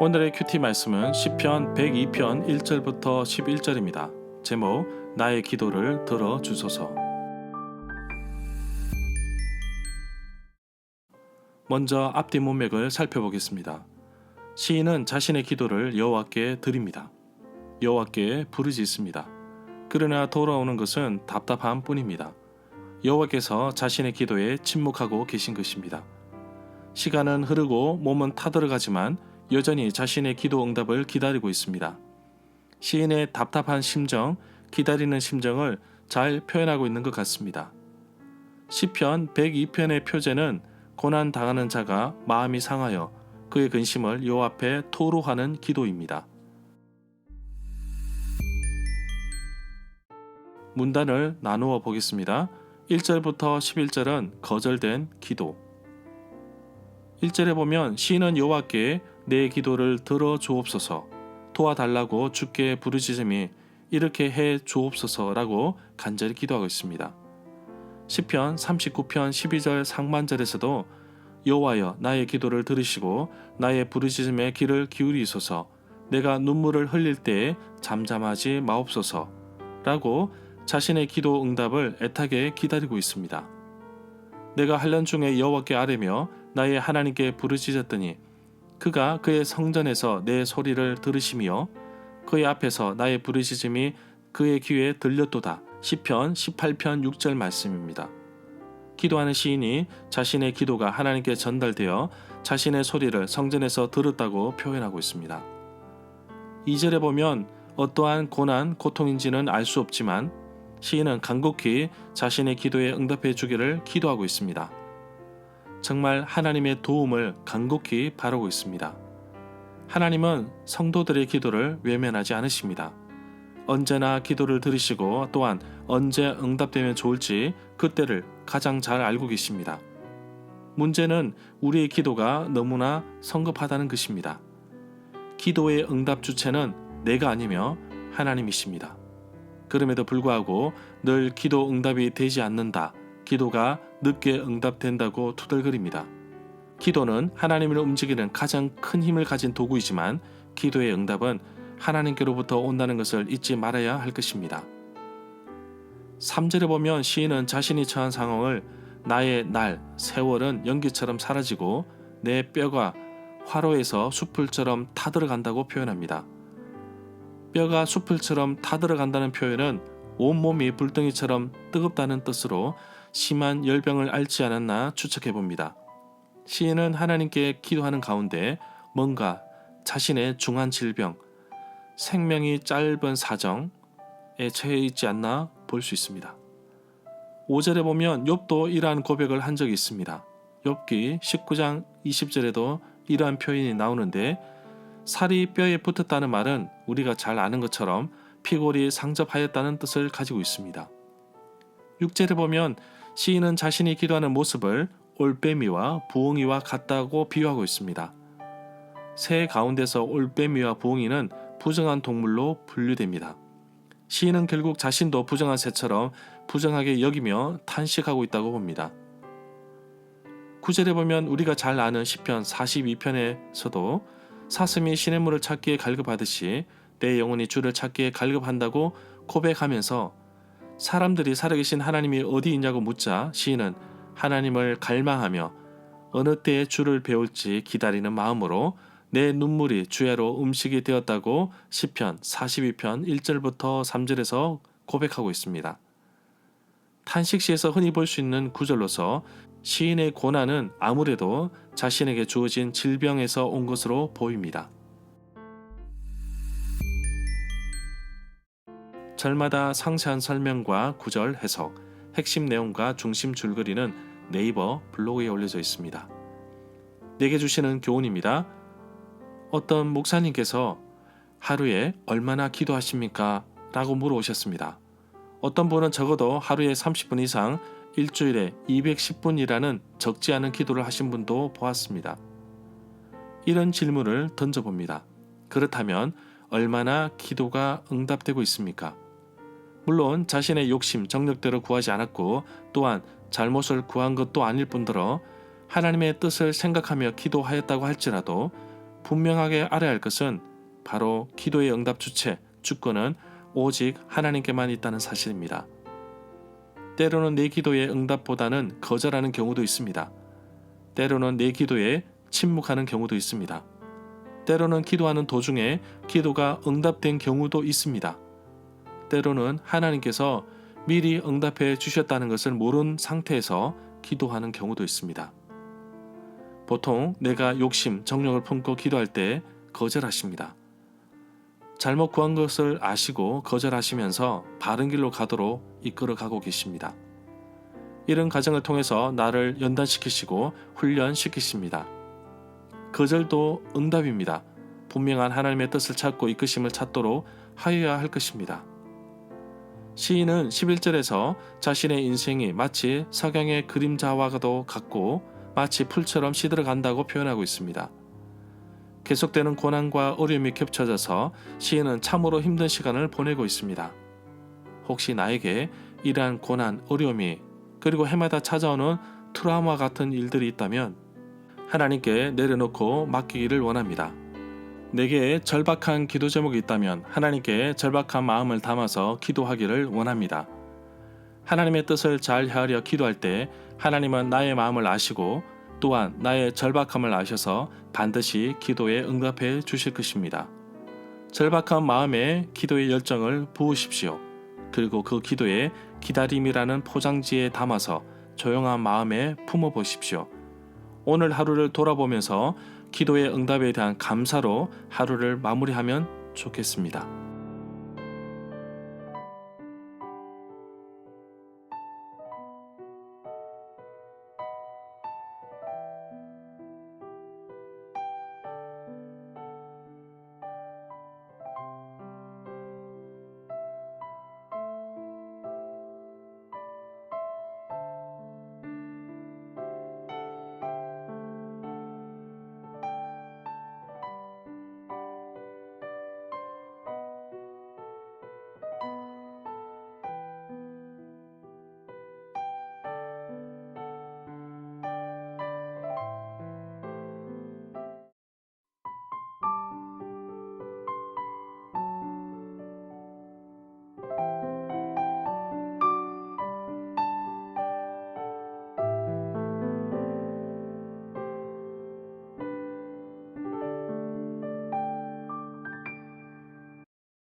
오늘의 큐티 말씀은 시편 102편 1절부터 11절입니다. 제목 나의 기도를 들어 주소서. 먼저 앞뒤 문맥을 살펴보겠습니다. 시인은 자신의 기도를 여호와께 드립니다. 여호와께 부르짖습니다. 그러나 돌아오는 것은 답답함 뿐입니다. 여호와께서 자신의 기도에 침묵하고 계신 것입니다. 시간은 흐르고 몸은 타들어가지만 여전히 자신의 기도 응답을 기다리고 있습니다. 시인의 답답한 심정, 기다리는 심정을 잘 표현하고 있는 것 같습니다. 시편 102편의 표제는 고난 당하는 자가 마음이 상하여 그의 근심을 요 앞에 토로하는 기도입니다. 문단을 나누어 보겠습니다. 1절부터 11절은 거절된 기도. 1절에 보면 시인은 여호와께 내 기도를 들어 주옵소서 도와달라고 주께 부르짖음이 이렇게 해 주옵소서라고 간절히 기도하고 있습니다. 시편 39편 12절 상반절에서도 여호와여 나의 기도를 들으시고 나의 부르짖음에 귀를 기울이소서 내가 눈물을 흘릴 때에 잠잠하지 마옵소서라고 자신의 기도 응답을 애타게 기다리고 있습니다. 내가 한련 중에 여호와께 아뢰며 나의 하나님께 부르짖었더니 그가 그의 성전에서 내 소리를 들으시며 그의 앞에서 나의 부르짖음이 그의 귀에 들렸도다. 시편 18편 6절 말씀입니다. 기도하는 시인이 자신의 기도가 하나님께 전달되어 자신의 소리를 성전에서 들었다고 표현하고 있습니다. 2절에 보면 어떠한 고난, 고통인지는 알 수 없지만 시인은 간곡히 자신의 기도에 응답해 주기를 기도하고 있습니다. 정말 하나님의 도움을 간곡히 바라고 있습니다. 하나님은 성도들의 기도를 외면하지 않으십니다. 언제나 기도를 들으시고 또한 언제 응답되면 좋을지 그때를 가장 잘 알고 계십니다. 문제는 우리의 기도가 너무나 성급하다는 것입니다. 기도의 응답 주체는 내가 아니며 하나님이십니다. 그럼에도 불구하고 늘 기도 응답이 되지 않는다. 기도가 늦게 응답된다고 투덜거립니다. 기도는 하나님을 움직이는 가장 큰 힘을 가진 도구이지만 기도의 응답은 하나님께로부터 온다는 것을 잊지 말아야 할 것입니다. 3절에 보면 시인은 자신이 처한 상황을 나의 날, 세월은 연기처럼 사라지고 내 뼈가 화로에서 수풀처럼 타들어간다고 표현합니다. 뼈가 수풀처럼 타들어간다는 표현은 온몸이 불덩이처럼 뜨겁다는 뜻으로 심한 열병을 앓지 않았나 추측해 봅니다. 시인은 하나님께 기도하는 가운데 뭔가 자신의 중한 질병, 생명이 짧은 사정에 처해 있지 않나 볼 수 있습니다. 5절에 보면 욥도 이러한 고백을 한 적이 있습니다. 욥기 19장 20절에도 이러한 표현이 나오는데 살이 뼈에 붙었다는 말은 우리가 잘 아는 것처럼 피골이 상접하였다는 뜻을 가지고 있습니다. 6절에 보면 시인은 자신이 기도하는 모습을 올빼미와 부엉이와 같다고 비유하고 있습니다. 새 가운데서 올빼미와 부엉이는 부정한 동물로 분류됩니다. 시인은 결국 자신도 부정한 새처럼 부정하게 여기며 탄식하고 있다고 봅니다. 구절에 보면 우리가 잘 아는 시편 42편에서도 사슴이 시냇물을 찾기에 갈급하듯이 내 영혼이 주를 찾기에 갈급한다고 고백하면서 사람들이 살아계신 하나님이 어디 있냐고 묻자 시인은 하나님을 갈망하며 어느 때에 주를 배울지 기다리는 마음으로 내 눈물이 주야로 음식이 되었다고 시편 42편 1절부터 3절에서 고백하고 있습니다. 탄식시에서 흔히 볼 수 있는 구절로서 시인의 고난은 아무래도 자신에게 주어진 질병에서 온 것으로 보입니다. 절마다 상세한 설명과 구절 해석, 핵심 내용과 중심 줄거리는 네이버 블로그에 올려져 있습니다. 내게 주시는 교훈입니다. 어떤 목사님께서 하루에 얼마나 기도하십니까? 라고 물어오셨습니다. 어떤 분은 적어도 하루에 30분 이상 일주일에 210분이라는 적지 않은 기도를 하신 분도 보았습니다. 이런 질문을 던져봅니다. 그렇다면 얼마나 기도가 응답되고 있습니까? 물론 자신의 욕심, 정력대로 구하지 않았고 또한 잘못을 구한 것도 아닐 뿐더러 하나님의 뜻을 생각하며 기도하였다고 할지라도 분명하게 알아야 할 것은 바로 기도의 응답 주체, 주권은 오직 하나님께만 있다는 사실입니다. 때로는 내 기도의 응답보다는 거절하는 경우도 있습니다. 때로는 내 기도에 침묵하는 경우도 있습니다. 때로는 기도하는 도중에 기도가 응답된 경우도 있습니다. 때로는 하나님께서 미리 응답해 주셨다는 것을 모른 상태에서 기도하는 경우도 있습니다. 보통 내가 욕심, 정욕을 품고 기도할 때 거절하십니다. 잘못 구한 것을 아시고 거절하시면서 바른 길로 가도록 이끌어 가고 계십니다. 이런 과정을 통해서 나를 연단시키시고 훈련시키십니다. 거절도 응답입니다. 분명한 하나님의 뜻을 찾고 이끄심을 찾도록 하여야 할 것입니다. 시인은 11절에서 자신의 인생이 마치 석양의 그림자와도 같고 마치 풀처럼 시들어 간다고 표현하고 있습니다. 계속되는 고난과 어려움이 겹쳐져서 시인은 참으로 힘든 시간을 보내고 있습니다. 혹시 나에게 이러한 고난, 어려움이 그리고 해마다 찾아오는 트라우마 같은 일들이 있다면 하나님께 내려놓고 맡기기를 원합니다. 내게 절박한 기도 제목이 있다면 하나님께 절박한 마음을 담아서 기도하기를 원합니다. 하나님의 뜻을 잘 헤아려 기도할 때 하나님은 나의 마음을 아시고 또한 나의 절박함을 아셔서 반드시 기도에 응답해 주실 것입니다. 절박한 마음에 기도의 열정을 부으십시오. 그리고 그 기도에 기다림이라는 포장지에 담아서 조용한 마음에 품어 보십시오. 오늘 하루를 돌아보면서 기도의 응답에 대한 감사로 하루를 마무리하면 좋겠습니다.